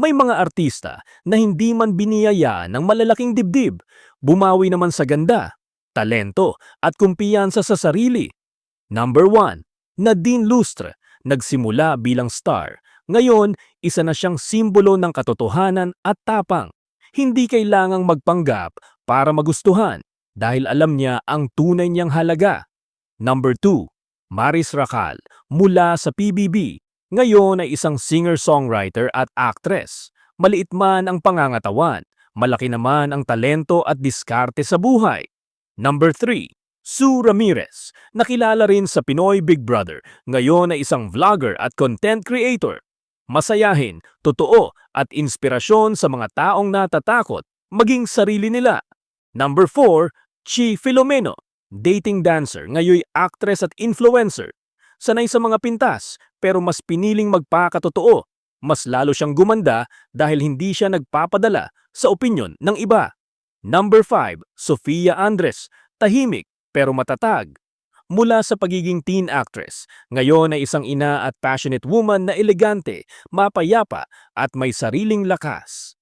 May mga artista na hindi man biniyaya ng malalaking dibdib, bumawi naman sa ganda, talento at kumpiyansa sa sarili. Number 1. Nadine Lustre, nagsimula bilang star. Ngayon, isa na siyang simbolo ng katotohanan at tapang. Hindi kailangang magpanggap para magustuhan dahil alam niya ang tunay niyang halaga. Number 2. Maris Racal, mula sa PBB. Ngayon ay isang singer-songwriter at actress. Maliit man ang pangangatawan, malaki naman ang talento at diskarte sa buhay. Number 3. Sue Ramirez, nakilala rin sa Pinoy Big Brother. Ngayon ay isang vlogger at content creator. Masayahin, totoo at inspirasyon sa mga taong natatakot maging sarili nila. Number 4. Chi Filomeno, dating dancer, ngayoy actress at influencer. Sanay sa mga pintas, pero mas piniling magpakatotoo. Mas lalo siyang gumanda dahil hindi siya nagpapadala sa opinyon ng iba. Number 5. Sofia Andres, tahimik pero matatag. Mula sa pagiging teen actress, ngayon ay isang ina at passionate woman na elegante, mapayapa at may sariling lakas.